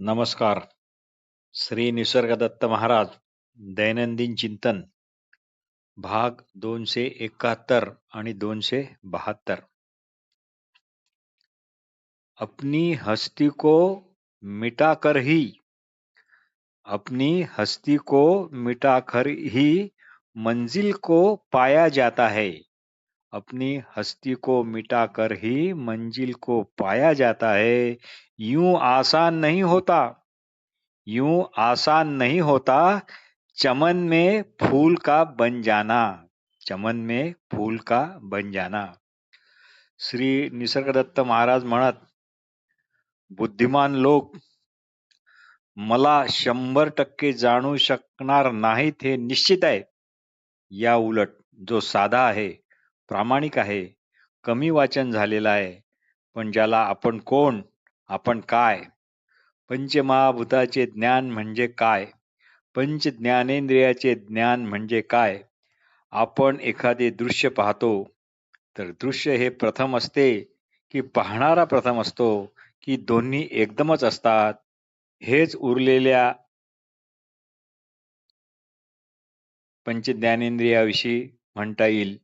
नमस्कार. श्री निसर्गदत्त महाराज, दैनंदिन चिंतन. भाग दोनशे एकाहत्तर आणि दोनशे बहात्तर. अपनी हस्ती को मिटाकर ही. अपनी हस्ती को मिटाकर ही मंजिल को पाया जाता है. अपनी हस्ती को मिटाकर ही मंजिल को पाया जाता है। यूँ आसान नहीं होता। यूँ आसान नहीं होता चमन में फूल का बन जाना। चमन में फूल का बन जाना। श्री निसर्गदत्त महाराज म्हणत, बुद्धिमान लोक, मला शंभर टक्के जाणू शकणार नाहीत हे निश्चित आहे. या उलट जो साधा आहे प्रामाणिक आहे. कमी वाचन झालेलं आहे. पण ज्याला आपण कोण आपण काय? पंचमहाभूताचे ज्ञान म्हणजे काय? पंच ज्ञानेंद्रियाचे ज्ञान म्हणजे काय? आपण एखादे दृश्य पाहतो तर दृश्य हे प्रथम असते की पाहणारा प्रथम असतो की दोन्ही एकदमच असतात. हेच उरलेल्या पंचज्ञानेंद्रियाविषयी म्हणता येईल.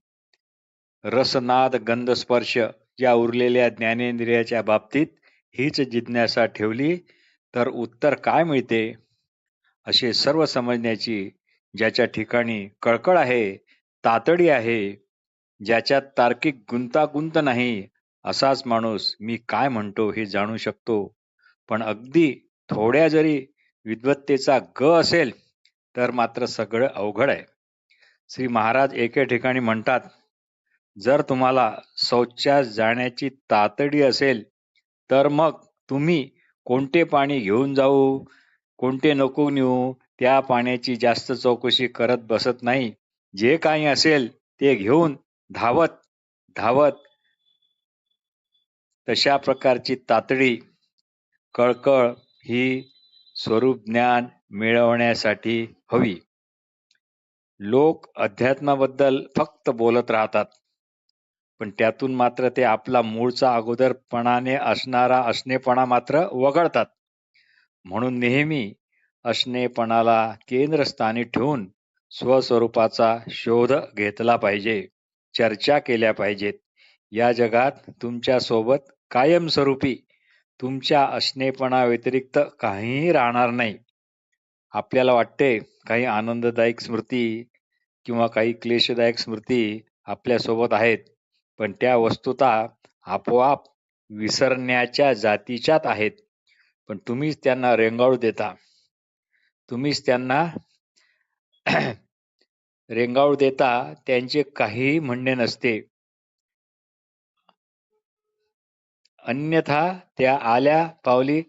रसनाद गंधस्पर्श या उरलेल्या ज्ञानेंद्रियाच्या बाबतीत हीच जिज्ञासा ठेवली तर उत्तर काय मिळते? असे सर्व समजण्याची ज्याच्या ठिकाणी कळकळ आहे तातडी आहे ज्याच्यात तार्किक गुंतागुंत नाही असाच माणूस मी काय म्हणतो हे जाणू शकतो. पण अगदी थोड्या जरी विद्वत्तेचा ग असेल तर मात्र सगळं अवघड आहे. श्री महाराज एके ठिकाणी म्हणतात जर तुम्हाला शौचास जाण्याची तातडी असेल तर मग तुम्ही कोणते पाणी घेऊन जाऊ कोणते नको नेऊ त्या पाण्याची जास्त चौकशी करत बसत नाही. जे काही असेल ते घेऊन धावत धावत तशा प्रकारची तातडी कळकळ ही स्वरूप ज्ञान मिळवण्यासाठी हवी. लोक अध्यात्माबद्दल फक्त बोलत राहतात. पण त्यातून मात्र ते आपला मूळचा अगोदरपणाने असणारा असणेपणा मात्र वगळतात. म्हणून नेहमी असणेपणाला केंद्रस्थानी ठेवून स्वस्वरूपाचा शोध घेतला पाहिजे चर्चा केल्या पाहिजेत. या जगात तुमच्यासोबत कायमस्वरूपी तुमच्या असणेपणा व्यतिरिक्त काहीही राहणार नाही. आपल्याला वाटते काही आनंददायक स्मृती किंवा काही क्लेशदायक स्मृती आपल्यासोबत आहेत. पण त्या वस्तुता आपोआप विसरण्याच्या जातीच्यात आहेत. पण तुम्हीच त्यांना रेंगाळू देता. तुम्हीच त्यांना रेंगाळू देता त्यांचे काहीही म्हणणे नसते. अन्यथा त्या आल्या पावली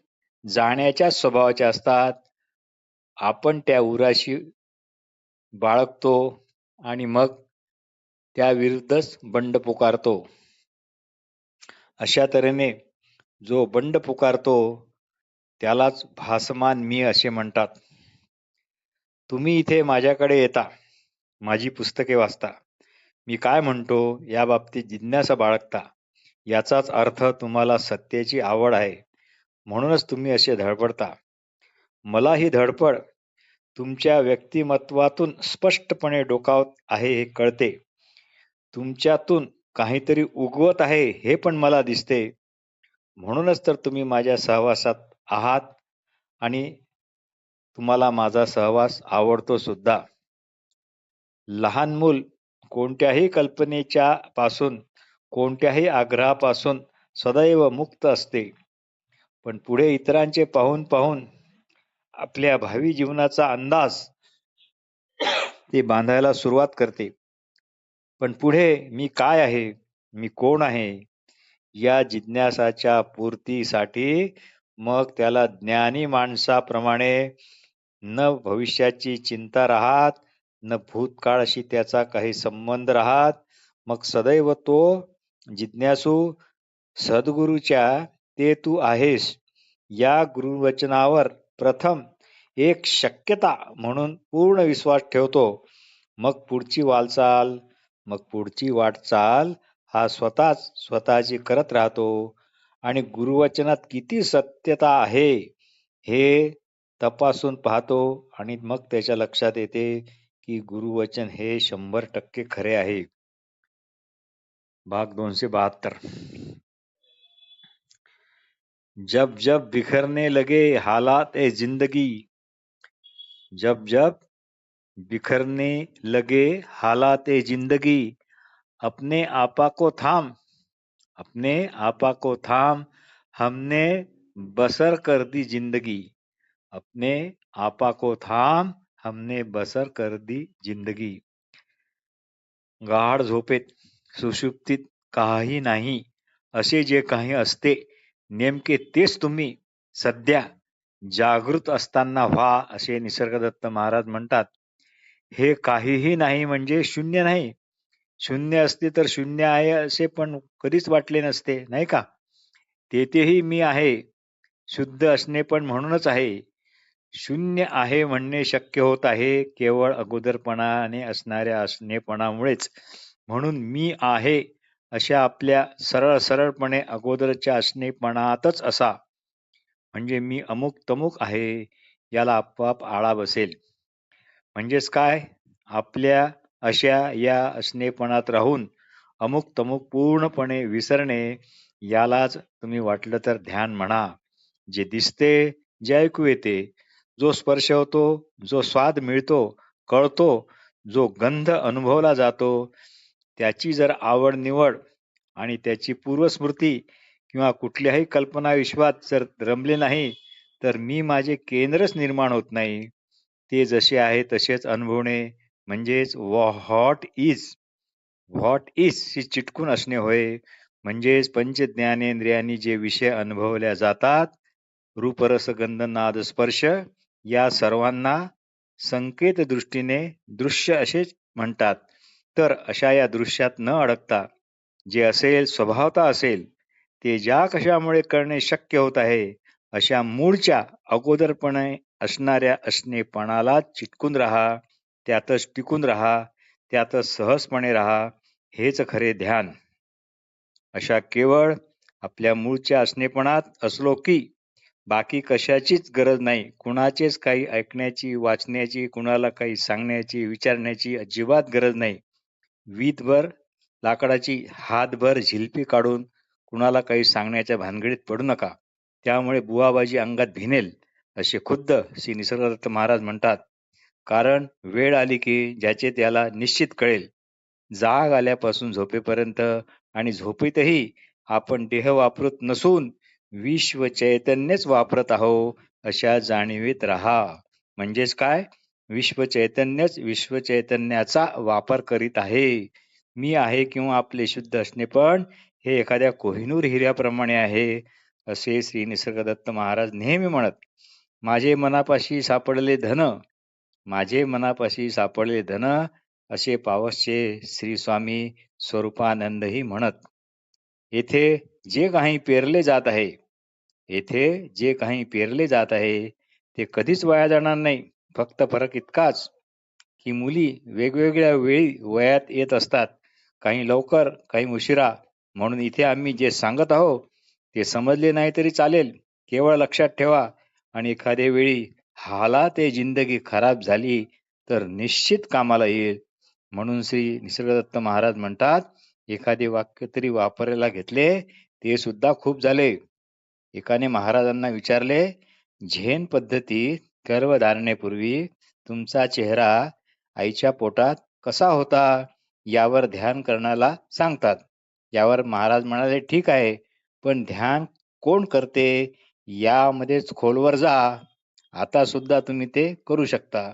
जाण्याच्या स्वभावाच्या असतात. आपण त्या उराशी बाळगतो आणि मग त्याविरुद्धच बंड पुकारतो. अशा तऱ्हेने जो बंड पुकारतो त्यालाच भासमान मी असे म्हणतात. तुम्ही इथे माझ्याकडे येता माझी पुस्तके वाचता. मी काय म्हणतो या बाबतीत जिज्ञासा बाळगता. याचाच अर्थ तुम्हाला सत्तेची आवड आहे. म्हणूनच तुम्ही असे धडपडता. मला ही धडपड. तुमच्या व्यक्तिमत्वातून स्पष्टपणे डोकावत आहे हे कळते. तुमच्यातून काहीतरी उगवत आहे हे पण मला दिसते. म्हणूनच तर तुम्ही माझ्या सहवासात आहात आणि तुम्हाला माझा सहवास आवडतो सुद्धा. लहान मूल कोणत्याही कल्पनेच्या पासून कोणत्याही आग्रहापासून सदैव मुक्त असते. पण पुढे इतरांचे पाहून पाहून आपल्या भावी जीवनाचा अंदाज ते बांधायला सुरुवात करते. पण पुढे मी काय आहे? मी कोण आहे? या जिज्ञासाच्या पूर्तीसाठी मग त्याला ज्ञानी माणसाप्रमाणे न भविष्याची चिंता राहत न भूतकाळाशी त्याचा काही संबंध राहत मग सदैव तो जिज्ञासू सद्गुरूच्या ते तू आहेस. या गुरुवचनावर प्रथम एक शक्यता म्हणून पूर्ण विश्वास ठेवतो. मग पुढची वालचाल मग पुढची वाटचाल हा स्वतःच स्वतःची करत राहतो. आणि गुरुवचनात किती सत्यता आहे हे तपासून पाहतो आणि मग त्याच्या लक्षात येते की गुरुवचन हे शंभर टक्के खरे आहे. भाग दोनशे बहात्तर. जब जब बिखरने लगे हालात ए जिंदगी. जब जब बिखरने लगे हालात ज़िंदगी। अपने आपा को थाम, अपने आपा को थाम, हमने बसर कर दी ज़िंदगी। अपने आपा को थाम, हमने बसर कर दी ज़िंदगी। गाढ झोपेत सुषुप्तीत काही नाही, असे जे काही असते, नेमके तेच तुम्ही सध्या जागृत असताना व्हा, असे निसर्गदत्त महाराज म्हणतात. हे काहीही नाही म्हणजे शून्य नाही. शून्य असते तर शून्य आहे असे पण कधीच वाटले नसते नाही का? तेथेही मी आहे शुद्ध असणे पण म्हणूनच आहे. शून्य आहे म्हणणे शक्य होत आहे केवळ अगोदरपणाने असणाऱ्या असणेपणामुळेच. म्हणून मी आहे अशा आपल्या सरळ सरळपणे अगोदरच्या असणेपणातच असा. म्हणजे मी अमुक तमुक आहे याला आपोआप आळा बसेल. म्हणजेच काय? आपल्या अशा या असणेपणात राहून अमुक तमुक पूर्णपणे विसरणे यालाच तुम्ही वाटलं तर ध्यान म्हणा. जे दिसते जे ऐकू येते जो स्पर्श होतो जो स्वाद मिळतो कळतो जो गंध अनुभवला जातो त्याची जर आवड निवड आणि त्याची पूर्वस्मृती किंवा कुठल्याही कल्पना विश्वात जर रमले नाही तर मी माझे केंद्रच निर्माण होत नाही. ते जसे आहे तसेच अनुभवणे. म्हणजेच व्हॉट इज व्हॉट इज ही चिटकून असणे होय. म्हणजेच पंच ज्ञानेंद्रियांनी जे विषय अनुभवल्या जातात रूपरस गंध नाद स्पर्श या सर्वांना संकेत दृष्टीने दृश्य असे म्हणतात. तर अशा या दृश्यात न अडकता जे असेल स्वभावता असेल ते ज्या कशामुळे करणे शक्य होत आहे अशा मूळच्या अगोदरपणे असणाऱ्या असणेपणाला चिटकून राहा त्यातच टिकून राहा त्यातच सहजपणे राहा हेच खरे ध्यान. अशा केवळ आपल्या मूळच्या असणेपणात असलो की बाकी कशाचीच गरज नाही. कुणाचेच काही ऐकण्याची वाचण्याची कुणाला काही सांगण्याची विचारण्याची अजिबात गरज नाही. वीतभर लाकडाची हातभर झिलपी काढून कुणाला काही सांगण्याच्या भानगडीत पडू नका. त्यामुळे बुवाबाजी अंगात भिनेल. असे खुद्द श्री निसर्गदत्त महाराज म्हणतात. कारण वेळ आली की ज्याचे त्याला निश्चित कळेल. जाग आल्यापासून झोपेपर्यंत आणि झोपेतही आपण देह वापरत नसून विश्व चैतन्यच वापरत आहो अशा जाणीवीत राहा. म्हणजेच काय? विश्व चैतन्यच विश्व चैतन्याचा वापर करीत आहे. मी आहे किंवा आपले शुद्ध असणे पण हे एखाद्या कोहिनूर हिऱ्याप्रमाणे आहे असे श्री निसर्गदत्त महाराज नेहमी म्हणत. माझे मनापाशी सापडले धन माझे मनापाशी सापडले धन असे पावसचे श्री स्वामी स्वरूपानंदही म्हणत येथे जे काही पेरले जात आहे येथे जे काही पेरले जात आहे ते कधीच वाया जाणार नाही. फक्त फरक इतकाच की मुली वेगवेगळ्या वेळी वयात येत असतात. काही लवकर काही उशिरा. म्हणून इथे आम्ही जे सांगत आहोत ते समजले नाही तरी चालेल. केवळ लक्षात ठेवा आणि एखाद्या वेळी हाला ते जिंदगी खराब झाली तर निश्चित कामाला येईल. म्हणून श्री निसर्गदत्त महाराज म्हणतात एखादे वाक्य तरी वापरायला घेतले ते सुद्धा खूप झाले. एकाने महाराजांना विचारले झेन पद्धतीत गर्भधारणेपूर्वी तुमचा चेहरा आईच्या पोटात कसा होता? यावर ध्यान करण्याला सांगतात. यावर महाराज म्हणाले ठीक आहे पण ध्यान कोण करते? यामध्येच खोलवर जा. आता सुद्धा तुम्ही ते करू शकता.